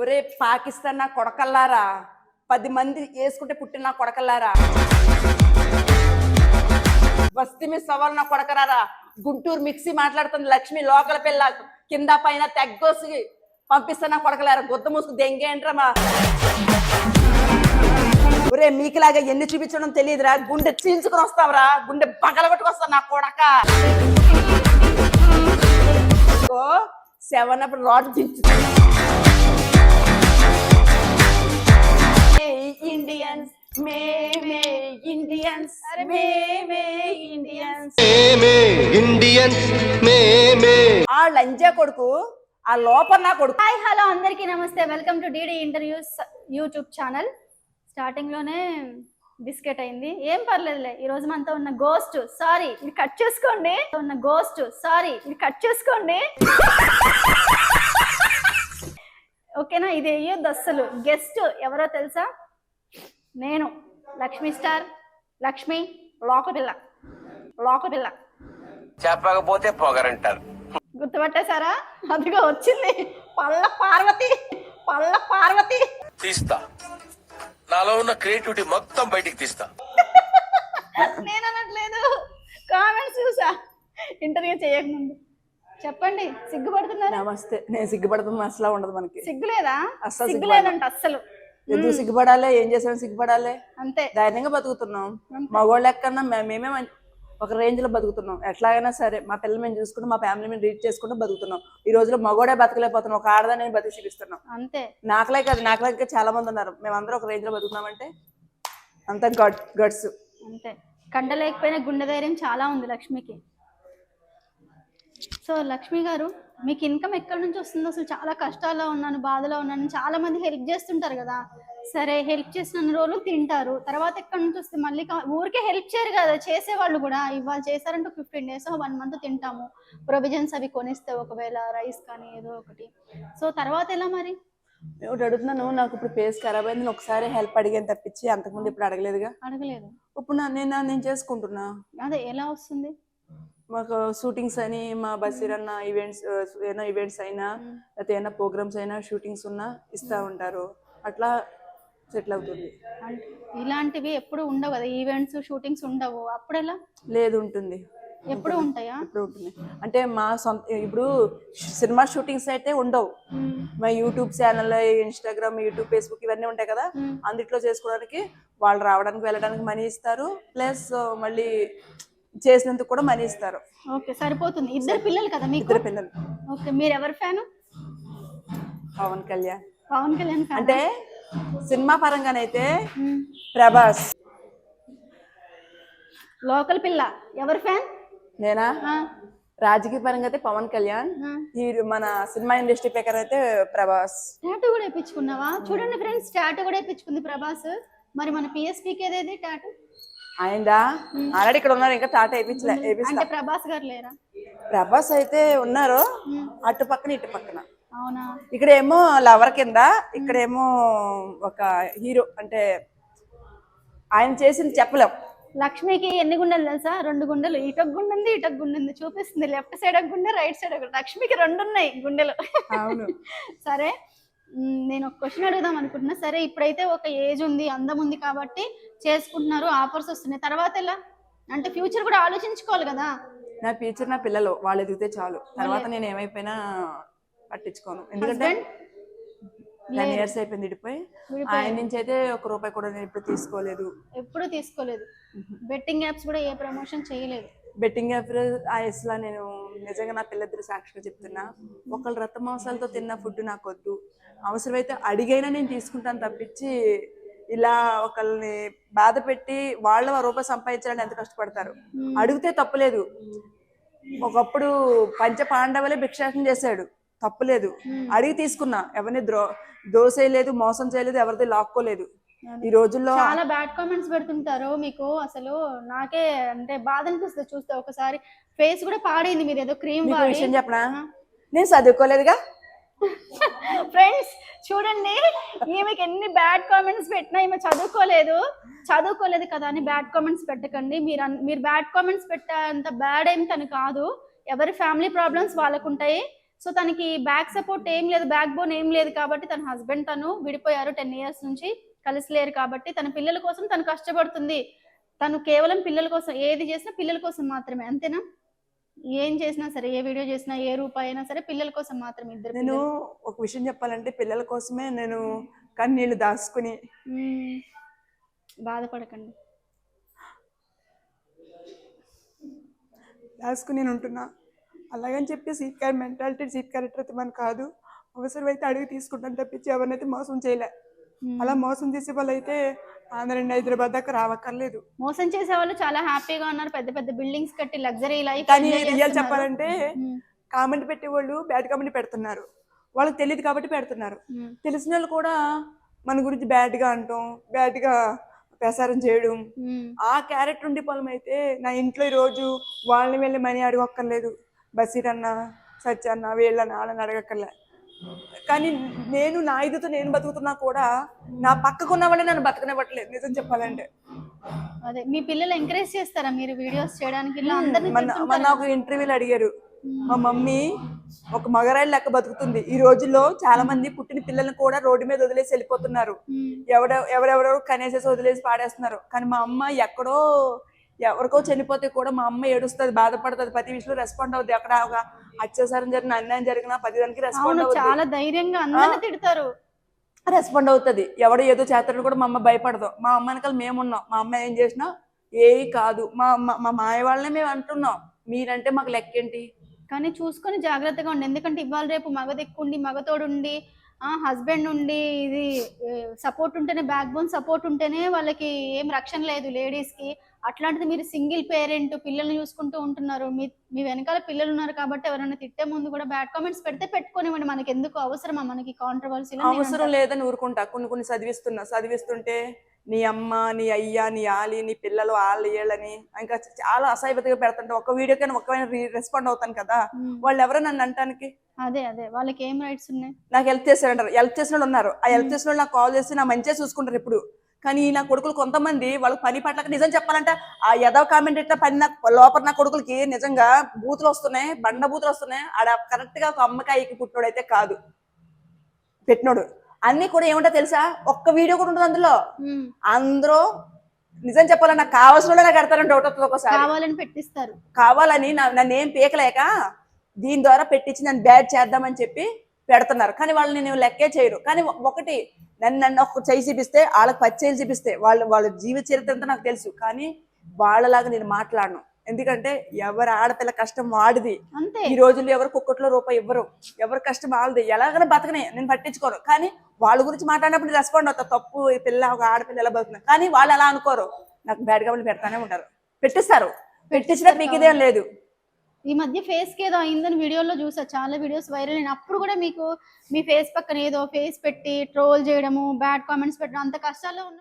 ఒరే పాకిస్తాన్ నా కొడకల్లారా? పది మంది వేసుకుంటే పుట్టిన నా కొడకల్లారా? బస్తీ మీ సవాల్ నా కొడకరారా? గుంటూరు మిక్సీ మాట్లాడుతుంది లక్ష్మి లోకల పిల్ల. కింద పైన తెగ్గోసి పంపిస్తున్నా కొడకలారా గుద్ద మూసుకు దెంగేంట్రా మా? ఒరే మీకులాగా ఎన్ని చూపించడం తెలియదురా. గుండె చీల్చుకుని వస్తావరా గుండె పగలగొట్టుకొస్తా నా కొడక. సెవెన్ అప్పుడు రాడ్ దించు. మేమే ఇండియన్స్ మేమే ఇండియన్స్ మేమే ఇండియన్స్ మేమే. ఆ లంజా కొడుకు ఆ లోపల నా కొడుకు. హాయ్ హలో అందరికీ నమస్తే. Welcome to DD interviews YouTube channel స్టార్టింగ్లోనే బిస్కెట్ అయింది. ఏం పర్లేదులే ఈ రోజు మనతో ఉన్న గోస్ట్ సారీ ఇది కట్ చేసుకోండి. ఉన్న గోస్ట్ సారీ ఇది కట్ చేసుకోండి. ఓకేనా ఇది వేయొద్దు అస్సలు గెస్ట్ ఎవరో తెలుసా? నేను లక్ష్మీ స్టార్ లక్ష్మి లోకపిల్ల లోకపిల్ల చెప్పకపోతే పొగరంటారు. గుర్తుపట్టేశారా? అదిగో వచ్చింది. పళ్ళ పార్వతి పళ్ళ పార్వతి. తీస్తా. నాలో ఉన్న క్రియేటివిటీ మొత్తం బయటికి తీస్తా. నేను అనట్లేదు. కామెంట్స్ చూసా. ఇంటర్వ్యూ చేయకముందు. చెప్పండి సిగ్గుపడుతున్నారు? నమస్తే. నేను సిగ్గుపడుతున్నా అసలు ఉండదు మనకి. సిగ్గులేదా? అస్సలు సిగ్గు లేదంట అస్సలు. ఎందుకు సిగ్గుపడాలి? ఏం చేసాం సిగ్గుపడాలి? అంతే. ధైర్యంగా బతుకుతున్నాం. మగవాళ్ళ ఎక్కడన్నా మేమే ఒక రేంజ్లో బతుకుతున్నాం. ఎట్లాగైనా సరే మా పిల్లలు మేము చూసుకుంటూ మా ఫ్యామిలీ మేము రీచ్ చేసుకుంటూ బతుకుతున్నాం. ఈ రోజులో మగోడే బతకలేకపోతున్నాం. ఒక ఆడదా నేను బతికి చూపిస్తున్నాం అంతే. నాకులే కాదు నాకులే ఇంకా చాలా మంది ఉన్నారు. మేమందరం ఒక రేంజ్లో బతుకున్నామంటే అంత గట్ గట్స్ అంతే. కండ లేకపోయినా గుండె ధైర్యం చాలా ఉంది లక్ష్మికి. సో లక్ష్మి గారు మీకు ఇన్కమ్ ఎక్కడి నుంచి వస్తుందో అసలు చాలా కష్టాల్లో ఉన్నాను బాధలో ఉన్నాను. చాలా మంది హెల్ప్ చేస్తుంటారు కదా. సరే హెల్ప్ చేసిన రోజులు తింటారు. తర్వాత ఎక్కడి నుంచి వస్తే మళ్ళీ ఊరికే హెల్ప్ చేయరు కదా. చేసేవాళ్ళు కూడా. ఇవాళ చేశారంటే ఫిఫ్టీన్ డేస్ వన్ మంత్ తింటాము. ప్రొవిజన్స్ అవి కొనిస్తే ఒకవేళ రైస్ కానీ ఏదో ఒకటి. సో తర్వాత ఎలా మరి? ఒకటి అడుగుతున్నాను. నాకు ఇప్పుడు ఫేస్ ఖరాబ్ అయింది. ఒకసారి హెల్ప్ అడిగాను తప్పించి. అంతకుముందు ఇప్పుడు అడగలేదుగా? అడగలేదు. ఇప్పుడు నేను నేను చేసుకుంటున్నా. అదే ఎలా వస్తుంది? మాకు షూటింగ్స్ అని మా బసీర్ అన్న ఈవెంట్స్ ఏమైనా ఈవెంట్స్ అయినా లేకపోతే ఏమైనా ప్రోగ్రామ్స్ అయినా షూటింగ్స్ ఉన్నా ఇస్తా ఉంటారు. అట్లా సెటిల్ అవుతుంది. ఇలాంటివి ఎప్పుడు ఉండవు కదా? ఈవెంట్స్ షూటింగ్స్ ఉండవు. అప్పుడు ఎలా లేదు ఉంటుంది. ఎప్పుడు ఉంటాయా? ఇప్పుడు ఉంటుంది. అంటే మా సొంత ఇప్పుడు సినిమా షూటింగ్స్ అయితే ఉండవు. మా YouTube channel Instagram YouTube Facebook ఇవన్నీ ఉంటాయి కదా. అందుట్లో చేసుకోవడానికి వాళ్ళు రావడానికి వెళ్ళడానికి మనీ ఇస్తారు. ప్లస్ మళ్ళీ చేసినందుకు కూడా మనీ ఇస్తారు. ఓకే సరిపోతుంది. ఇద్దరు పిల్లలు కదా మీకు? ఇద్దరు పిల్లలు. ఓకే మీరు ఎవరు ఫ్యాన్? పవన్ కళ్యాణ్. పవన్ కళ్యాణ్ అంటే సినిమా పరంగానైతే ప్రభాస్. లోకల్ పిల్ల. ఎవరు ఫ్యాన్? నేనా? రాజకీయ పరంగా అయితే పవన్ కళ్యాణ్. హీరో మన సినిమా ఇండస్ట్రీ ప్రకారం అయితే ప్రభాస్. టాటూ కూడా వేయించుకున్నావా? చూడండి ఫ్రెండ్స్ టాటూ కూడా వేయించుకుంది ప్రభాస్. మరి మన పిఎస్పీకి ఏదేది టాటూ? ఆయనదా ఆల్రెడీ ఇక్కడ ఉన్నారు ఇంకా టాటా వేయించలే అంటే ప్రభాస్ గారు లేరా? ప్రభాస్ అయితే ఉన్నారు అటు పక్కన ఇటు పక్కన. అవునా? ఇక్కడేమో లవర్ కింద ఇక్కడేమో ఒక హీరో అంటే ఆయన చేసింది చెప్పలేం. లక్ష్మికి ఎన్ని గుండెలు తెలుసా? రెండు గుండెలు. ఇటొక గుండె ఉంది ఇటొక గుండె ఉంది చూపిస్తుంది. లెఫ్ట్ సైడ్ ఒక గుండె రైట్ సైడ్ ఒక లక్ష్మికి రెండు ఉన్నాయి గుండెలు. అవును. సరే. నేను ఒక క్వశ్చన్ అడుగుదాం అనుకుంటున్నా. సరే ఇప్పుడైతే ఒక ఏజ్ ఉంది అందం ఉంది కాబట్టి చేసుకుంటున్నారు ఆఫర్స్ వస్తున్నాయి. తర్వాత ఎలా? అంటే ఫ్యూచర్ కూడా ఆలోచించుకోవాలి కదా. నా ఫ్యూచర్ నా పిల్లలు వాళ్ళు ఎదిగితే చాలు. తర్వాత నేను ఏమైపోయినా పట్టించుకోను. ఎందుకంటే టెన్ ఇయర్స్ అయిపోయింది ఇడిపోయి ఆయన నుంచి అయితే ఒక రూపాయి కూడా నేను ఇప్పుడు తీసుకోలేదు. ఎప్పుడూ తీసుకోలేదు. బెట్టింగ్ యాప్స్ కూడా ఏ ప్రమోషన్ చేయలేదు. బెట్టింగ్ యాప్ ఆ లా నేను నిజంగా నా పిల్లద్దరు సాక్షిగా చెప్తున్నా ఒకళ్ళు రక్త మాంసాలతో తిన్న ఫుడ్ నాకు వద్దు. అవసరమైతే అడిగైనా నేను తీసుకుంటాను తప్పించి ఇలా ఒకళ్ళని బాధ పెట్టి వాళ్ళ రూపాయి సంపాదించాలని ఎంత కష్టపడతారు? అడిగితే తప్పులేదు. ఒకప్పుడు పంచ పాండవులే భిక్షాటన చేశాడు. తప్పులేదు. అడిగి తీసుకున్నా. ఎవరిని ద్రో దోశ చేయలేదు మోసం చేయలేదు ఎవరిది లాక్కోలేదు. ఈ రోజుల్లో చాలా బ్యాడ్ కామెంట్స్ పెడుతుంటారు మీకు. అసలు నాకే అంటే బాధ అనిపిస్తుంది చూస్తే. ఒకసారి ఫేస్ కూడా పాడైంది మీరు ఏదో క్రీమ్ విషయం చెప్పనా? నేను చదువుకోలేదుగా ఫ్రెండ్స్ చూడండి. ఈమెకి ఎన్ని బ్యాడ్ కామెంట్స్ పెట్టినా ఈమె చదువుకోలేదు. చదువుకోలేదు కదా అని బ్యాడ్ కామెంట్స్ పెట్టకండి. మీరు మీరు బ్యాడ్ కామెంట్స్ పెట్టేంత బ్యాడ్ ఏం తను కాదు. ఎవరి ఫ్యామిలీ ప్రాబ్లమ్స్ వాళ్ళకు ఉంటాయి సో తనకి బ్యాక్ సపోర్ట్ ఏం లేదు బ్యాక్ బోన్ ఏం లేదు కాబట్టి తన హస్బెండ్ తను విడిపోయారు టెన్ ఇయర్స్ నుంచి. కలిసి లేరు కాబట్టి తన పిల్లల కోసం తను కష్టపడుతుంది తను కేవలం పిల్లల కోసం ఏది చేసినా పిల్లల కోసం మాత్రమే అంతేనా ఏం చేసినా సరే ఏ వీడియో చేసినా ఏ రూపాయి అయినా సరే పిల్లల కోసం మాత్రమే ఇద్దరు నేను. ఒక విషయం చెప్పాలంటే పిల్లల కోసమే నేను కన్నీళ్ళు దాచుకుని. బాధపడకండి దాచుకుని నేను ఉంటున్నా అలాగని చెప్పి సీట్ మెంటాలిటీ సీట్ క్యారెక్టర్ అయితే మన కాదు అవసరమైతే అడిగి తీసుకుంటాను తప్పించి ఎవరినైతే మోసం చేయలే. అలా మోసం చేసే వాళ్ళు అయితే ఆంధ్ర నుండి హైదరాబాద్ దాకా రావక్కర్లేదు. మోసం చేసే వాళ్ళు చాలా హ్యాపీగా ఉన్నారు. పెద్ద పెద్ద బిల్డింగ్స్ కట్టి లగ్జరీ లైఫ్ కానీ రియల్ చెప్పాలంటే కామెంట్ పెట్టేవాళ్ళు బ్యాడ్ కామెంట్ పెడుతున్నారు. వాళ్ళకి తెలియదు కాబట్టి పెడుతున్నారు. తెలిసిన వాళ్ళు కూడా మన గురించి బ్యాడ్గా అంటాం బ్యాడ్గా ప్రసారం చేయడం. ఆ క్యారెక్టర్ ఉండే పొలం అయితే నా ఇంట్లో ఈరోజు వాళ్ళని వెళ్ళి మనీ అడగక్కర్లేదు. బసీర్ అన్న సత్య అన్న వీళ్ళన్న వాళ్ళని అడగక్కర్లే. కానీ నేను నా ఇదితో నేను బతుకుతున్నా కూడా నా పక్కకున్న వాళ్ళే నన్ను బతకనివ్వట్లేదు నిజం చెప్పాలంటే. అదే మీ పిల్లలు ఎంకరేజ్ చేస్తారా మీరు వీడియోస్ చేయడానికి? మన ఒక ఇంటర్వ్యూలు అడిగారు. మా మమ్మీ ఒక మగరాయిల లెక్క బతుకుతుంది. ఈ రోజుల్లో చాలా మంది పుట్టిన పిల్లల్ని కూడా రోడ్డు మీద వదిలేసి వెళ్ళిపోతున్నారు. ఎవడ ఎవరెవరో కనేసేసి వదిలేసి పాడేస్తున్నారు. కానీ మా అమ్మ ఎక్కడో ఎవరికో చనిపోతే కూడా మా అమ్మ ఏడుస్తుంది బాధపడుతుంది. ప్రతి విషయంలో రెస్పాండ్ అవుద్ది. అక్కడ ఒక అత్యాచారం జరిగిన అన్యాయం జరిగిన ప్రతి దానికి రెస్పాండ్ అవుతుంది చాలా ధైర్యంగా అందరిని తిడతారు. రెస్పాండ్ అవుతుంది. ఎవడు ఏదో చేస్తాడని కూడా మా అమ్మ భయపడదు. మా అమ్మ వెనకాల మేమున్నాం. మా అమ్మ ఏం చేసినా ఏ కాదు. మా అమ్మ మా మాయ వాళ్ళనే మేము అంటున్నాం. మీరంటే మాకు లెక్కేంటి? కానీ చూసుకొని జాగ్రత్తగా ఉండి ఎందుకంటే ఇవాళ రేపు మగ దిక్కుండి మగతోడుండి ఆ హస్బెండ్ ఉండి ఇది సపోర్ట్ ఉంటేనే బ్యాక్ బోన్ సపోర్ట్ ఉంటేనే వాళ్ళకి ఏం రక్షణ లేదు. లేడీస్కి అట్లాంటిది మీరు సింగిల్ పేరెంట్ పిల్లల్ని చూసుకుంటూ ఉంటున్నారు. మీ మీ వెనకాల పిల్లలు ఉన్నారు కాబట్టి ఎవరైనా తిట్టే ముందు కూడా బ్యాడ్ కామెంట్స్ పెడితే పెట్టుకోనివ్వండి. మనకి ఎందుకు అవసరమా మనకి కాంట్రవర్సీలో అవసరం లేదని ఊరుకుంటా. కొన్ని కొన్ని చదివిస్తున్నా. చదివిస్తుంటే నీ అమ్మ నీ అయ్య నీ ఆలి నీ పిల్లలు వాళ్ళు వీళ్ళని ఇంకా చాలా అసహ్యతగా పెడుతుంటే ఒక వీడియోకైనా ఒక్కమైనా రెస్పాండ్ అవుతాను కదా. వాళ్ళు ఎవరో నన్ను అంటానికి? అదే అదే. వాళ్ళకి ఏం రైట్స్ ఉన్నాయి? నాకు హెల్ప్ చేశారంటారు. హెల్ప్ చేసిన వాళ్ళు ఉన్నారు. ఆ హెల్ప్ చేసిన వాళ్ళు నాకు కాల్ చేసి నా మంచిగా చూసుకుంటారు ఇప్పుడు. కానీ నా కొడుకులు కొంతమంది వాళ్ళకి పని పట్ల నిజం చెప్పాలంటే ఆ యదవ కామెంట్ ఇట్లా పని నాకు లోపల నా కొడుకులకి నిజంగా బూతులు వస్తున్నాయి బండ బూతులు వస్తున్నాయి. ఆడ కరెక్ట్గా ఒక అమ్మకాయకి పుట్టినోడు అయితే కాదు. పెట్టినోడు. అన్ని కూడా ఏమంటో తెలుసా? ఒక్క వీడియో కూడా ఉంటుంది అందులో. అందరూ నిజం చెప్పాలన్నా నాకు కావాల్సిన వాళ్ళే నాకు కడతారని డౌట్ వస్తుంది ఒకసారి కావాలని పెట్టిస్తారు. కావాలని నా- నన్ను ఏం పీకలేక దీని ద్వారా పెట్టించి నన్ను బ్యాడ్ చేద్దామని చెప్పి పెడుతున్నారు. కానీ వాళ్ళు నేను లెక్కే చేయరు. కానీ ఒకటి నన్ను నన్ను ఒక చేయి చూపిస్తే వాళ్ళకి పచ్చేలు చూపిస్తే వాళ్ళ వాళ్ళ జీవిత చరిత్ర అంతా నాకు తెలుసు. కానీ వాళ్ళలాగా నేను మాట్లాడను. ఎందుకంటే ఎవరి ఆడపిల్ల కష్టం వాడిది. అంతే. ఈ రోజుల్లో ఎవరు కుక్కట్లో రూపాయి ఇవ్వరు. ఎవరి కష్టం వాళ్ళది. ఎలాగైనా బతకనే నేను పట్టించుకోను. కానీ వాళ్ళ గురించి మాట్లాడినప్పుడు రెస్పాండ్ అవుతా. తప్పు ఈ పిల్ల ఒక ఆడపిల్ల ఎలా బతుకుతుంది? కానీ వాళ్ళు అలా అనుకోరు. నాకు బ్యాడ్గా పెడతానే ఉంటారు. పెట్టిస్తారు. పెట్టించినా పీకిదేం లేదు. ఈ మధ్య ఫేస్కి ఏదో అయిందని వీడియోలో చూసా. చాలా వీడియోస్ వైరల్ అయిన అప్పుడు కూడా మీకు మీ ఫేస్ పక్కన ఏదో ఫేస్ పెట్టి ట్రోల్ చేయడము బ్యాడ్ కామెంట్స్ పెట్టడం అంత కష్టాల్లో ఉన్న